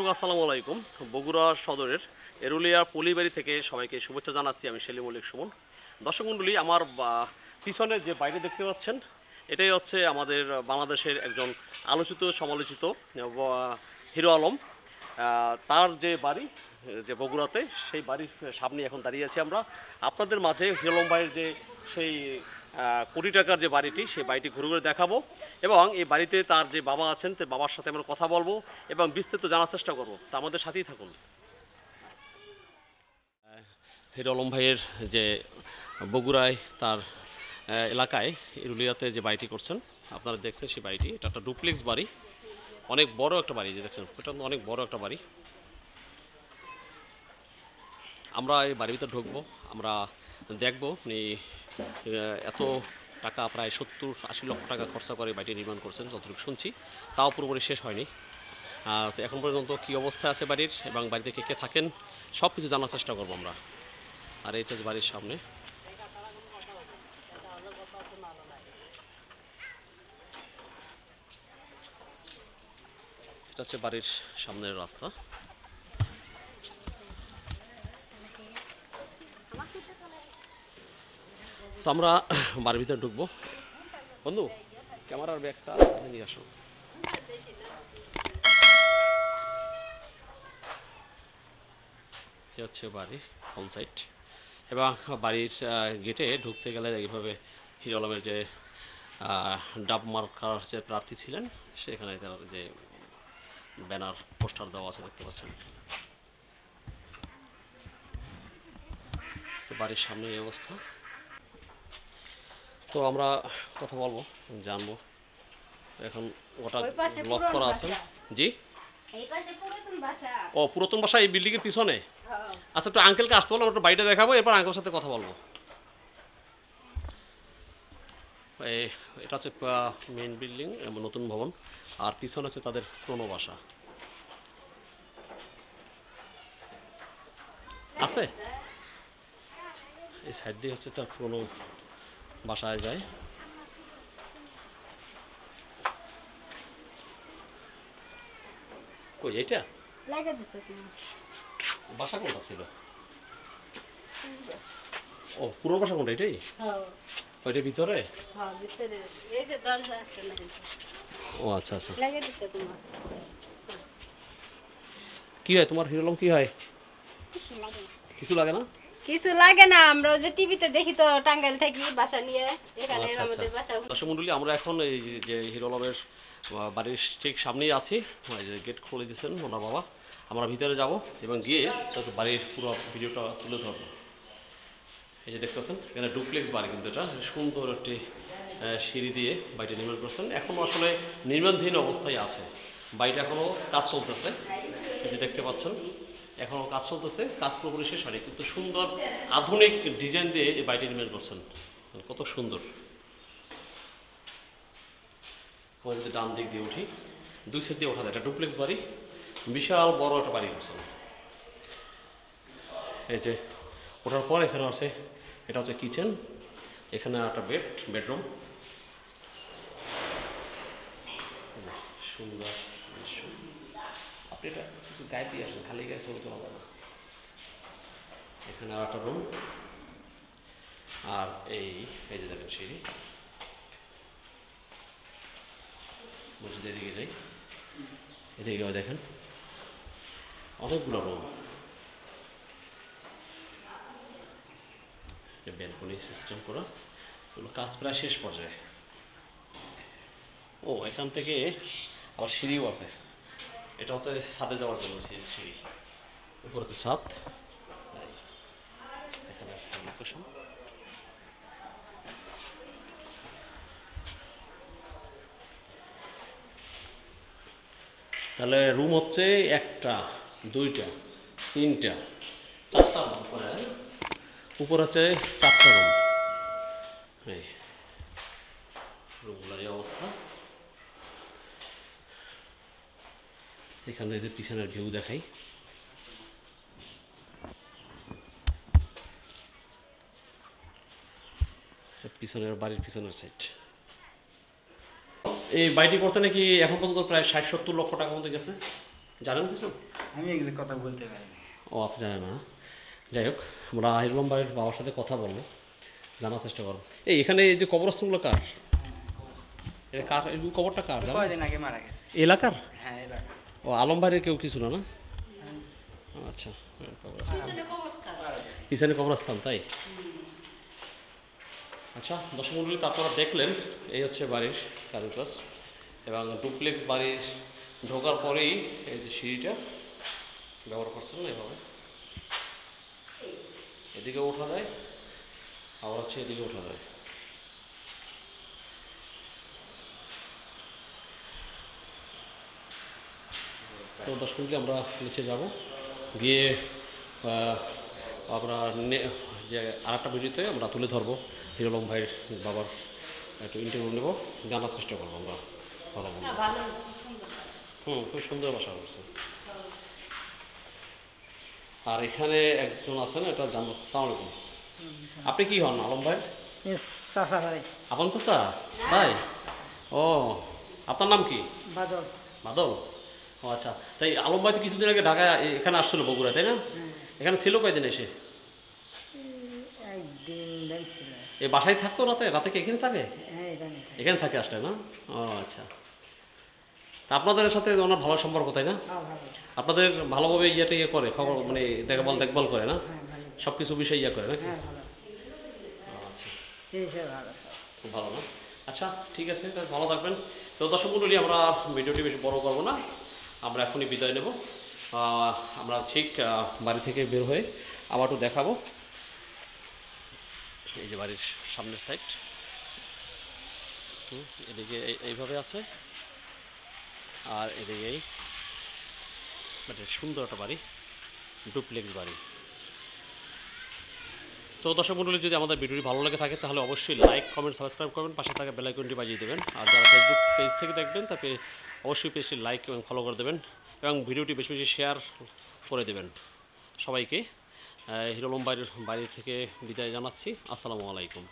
দর্শক, আসসালামু আলাইকুম। বগুড়া সদরের এরুলিয়া পলিবাড়ি থেকে সবাইকে শুভেচ্ছা জানাচ্ছি। আমি সেলিম মল্লিক সুমন। দর্শক মণ্ডলী, আমার পিছনে যে বাইরে দেখতে পাচ্ছেন, এটাই হচ্ছে আমাদের বাংলাদেশের একজন আলোচিত, সমালোচিত হিরো আলম। তার যে বাড়ি, যে বগুড়াতে, সেই বাড়ির সামনে এখন দাঁড়িয়ে আছি আমরা। আপনাদের মাঝে হিরো আলম ভাইয়ের যে সেই কোটি টাকার যে বাড়িটি, সেই বাড়িটি ঘুরে ঘুরে দেখাবো। এবং এই বাড়িতে তার যে বাবা আছেন, তার বাবার সাথে আমরা কথা বলব এবং বিস্তারিত জানার চেষ্টা করব। তা আমাদের সাথেই থাকুন। হিরো আলম ভাইয়ের যে বগুড়ায় তার এলাকায় ইরুলিয়াতে যে বাড়িটি করছেন, আপনারা দেখছেন সেই বাড়িটি। এটা একটা ডুপ্লেক্স বাড়ি। অনেক বড় একটা বাড়ি যে দেখছেন, এটা অনেক বড় একটা বাড়ি। আমরা এই বাড়ির ভিতরে ঢুকবো। আমরা দেখব উনি এত টাকা, প্রায় সত্তর, আশি লক্ষ টাকা খরচা করে বাড়িটি নির্মাণ করছেন, যতটুকু শুনছি। তাও পুরোপুরি শেষ হয়নি। তো এখন পর্যন্ত কি অবস্থা আছে বাড়ির এবং বাড়িতে কে কে থাকেন সব কিছু জানার চেষ্টা করব আমরা। আর এটা বাড়ির সামনে। এটা হচ্ছে বাড়ির সামনের রাস্তা। তো আমরা বাড়ির ভিতরে ঢুকবো। বন্ধু, ক্যামেরার ব্যাগটা নিয়ে আসো। হচ্ছে বাড়ি অন সাইড এবং বাড়ির গেটে ঢুকতে গেলে এইভাবে হিরো আলমের যে ডাব মার্কার যে প্রার্থী ছিলেন, সেখানে তার যে ব্যানার, পোস্টার দেওয়া আছে, দেখতে পাচ্ছেন। তো বাড়ির সামনে এই অবস্থা। তো আমরা কথা বলব জানব। এখন ওটা ব্লক করা আছে। জি? এই পাশে পুরাতন বাসা ও পুরাতন বাসা এই বিল্ডিং এর পিছনে? হ্যাঁ। আচ্ছা একটু আঙ্কেলকে আসতে বললাম একটু বাড়িটা দেখাবো এরপর আঙ্কেলের সাথে কথা বলব। এই এটা হচ্ছে মেইন বিল্ডিং নতুন ভবন আর পিছনে হচ্ছে তাদের পুরনো বাসা আছে? এই সাইড দিয়ে হচ্ছে তার পুরনো বাসায় যায় কই এটা লাগা দিছে তুমি বাসা কোনটা ছিল? ও পুরো বাসা কোনটা এটাই? হ্যাঁ। ওইটার ভিতরে? হ্যাঁ ভিতরে। এই যে দরজা আছে না ও আচ্ছা আচ্ছা। লাগা দিছে তোমার। কি হয় তোমার? হিরোলম কি হয়? কিছু লাগে না? কিছু লাগে না আমরা যে টিভিতে দেখি তো টাঙ্গাইল থাকি বাসা নিয়ে এখানে আচ্ছা, আমাদের আচ্ছা। বাসা। দর্শক মন্ডলী আমরা এখন এই যে হিরোলমের বাড়ির ঠিক সামনেই আছি। ওই যে গেট খুলে দিয়েছেন ওনার বাবা। আমরা ভিতরে যাব এবং গিয়ে তারপর বাড়ির পুরো ভিডিওটা তুলে ধরবো। এই যে দেখতে পাচ্ছেন এখানে ডুপ্লেক্স বাড়ি কিন্তু এটা। সুন্দর একটি সিঁড়ি দিয়ে বাড়িটা নির্মাণ করছেন। এখনও আসলে নির্মাণধীন অবস্থায় আছে। বাড়িটা এখনও কাজ চলতেছে। এই যে দেখতে পাচ্ছেন এখনও কাজ চলতেছে, কাজ পুরোপুরি শেষ হয়নি, কিন্তু সুন্দর আধুনিক ডিজাইন দিয়ে এই বাড়িটি নির্মাণ করছেন। কত সুন্দর। যদি ডান দিক দিয়ে উঠি, দুই সাইড দিয়ে ওঠা যায়, এটা ডুপ্লেক্স বাড়ি, বিশাল বড় একটা বাড়ি করছেন। এই যে, ওঠার পর এখানে আছে, এটা হচ্ছে কিচেন, এখানে একটা বেড, বেডরুম। সুন্দর আপনি এটা কিছু গায়ে দিয়ে আসেন, খালি গায়ে ছবি তোলা যাবে এখানে আর একটা রুম আর এই এই যে দেখেন সিঁড়ি। মসজিদ এদিকে যাই। এদিকে দেখেন। অনেকগুলো রুম ব্যালকনি সিস্টেম করা। এগুলো কাজ প্রায় শেষ পর্যায়ে। ও, এখান থেকে আবার সিঁড়িও আছে। এটা হচ্ছে ছাদে যাওয়ার জন্য সিঁড়ি উপর হচ্ছে ছাদ এখানে লোকেশন তাহলে রুম হচ্ছে একটা দুইটা তিনটা। চারটা উপরে হ্যাঁ? উপর হচ্ছে চারটা রুম এই রুমগুলোর এই অবস্থা। এখানে যে পিছনের ভিউ দেখাই। পিছনের বাড়ির পিছনের সাইড এই বাড়িটি করতে নাকি এখন পর্যন্ত প্রায় ষাট সত্তর লক্ষ টাকা মতো গেছে। জানেন কিছু? আমি এগুলো কথা বলতে পারি ও আপনি জানেন না। যাই হোক আমরা হিরুলম বাড়ির বাবার সাথে কথা বলব। জানার চেষ্টা করব। এই এখানে এই যে কবরস্থানগুলো কার? এটা কার? কবরটা কার? কয়দিন আগে মারা গেছে। এলাকার? হ্যাঁ এলাকা ও আলম ভাইয়ের কেউ কিছু না না? আচ্ছা কবরস্থান। পিছনে কবরস্থান তাই? আচ্ছা দর্শক মন্ডলী তো আপনারা দেখলেন এই হচ্ছে বাড়ির কারুকাজ এবং ডুপ্লেক্স বাড়ির ঢোকার পরেই এই যে সিঁড়িটা ব্যবহার করছেন না এভাবে? এদিকে ওঠা যায় আবার হচ্ছে এদিকে ওঠা যায়। তো দশ মিনিটে আমরা নিচে যাব। গিয়ে আমরা যে আর একটা ভিডিওতে আমরা তুলে ধরবো হিরোলম ভাইয়ের বাবার একটু ইন্টারভিউ নেব। জানার চেষ্টা করব আমরা। ভালো। হ্যাঁ, হুম খুব সুন্দর বাসা করছে আর এখানে একজন আছেন এটা জানব সালাম আলাইকুম। আপনি কি হন আলম ভাই? আপন চাচা ভাই? ও আপনার নাম কি? বাদল। মাদল ও আচ্ছা। তাই আলম ভাই তো কিছুদিন আগে ঢাকায় এখানে আসছিল বগুড়া তাই না? এখানে ছিল কয়দিন এসে? এই বাসায় থাকতো রাতে? রাতে কি এখানে থাকে? হ্যাঁ এখানে থাকে। আসলে না? ও আচ্ছা। তা আপনাদের সাথে ওনার ভালো সম্পর্ক তাই না? হ্যাঁ আপনাদের ভালোভাবে ইয়েটা ইয়ে করে খবর মানে দেখভাল দেখভাল করে না? হ্যাঁ সব কিছু বিষয় ইয়ে করে নাকি? হ্যাঁ ভালো। আচ্ছা। খুব ভালো না? আচ্ছা ঠিক আছে ভালো থাকবেন। তো দর্শক মণ্ডলী আমরা ভিডিওটি বেশি বড় করব না। আমরা এখনই বিদায় নেব। আমরা ঠিক বাড়ি থেকে বের হয়ে আবারও দেখাবো। এই যে বাড়ির সামনের সাইড এদিকে এই- এইভাবে আছে। আর এদিকে এই মানে সুন্দর একটা বাড়ি ডুপ্লেক্স বাড়ি। তো দর্শক মণ্ডলী যদি আমাদের ভিডিওটি ভালো লাগে থাকে, তাহলে অবশ্যই লাইক কমেন্ট সাবস্ক্রাইব করবেন, পাশে থাকা বেলাইকনটি বাজিয়ে দেবেন। আর যারা ফেসবুক পেজ থেকে দেখবেন, তাকে অবশ্যই পেজটি লাইক এবং ফলো করে দেবেন এবং ভিডিওটি বেশি বেশি শেয়ার করে দেবেন সবাইকে। হিরোলম বাড়ির বাড়ি থেকে বিদায় জানাচ্ছি। আসসালামু আলাইকুম।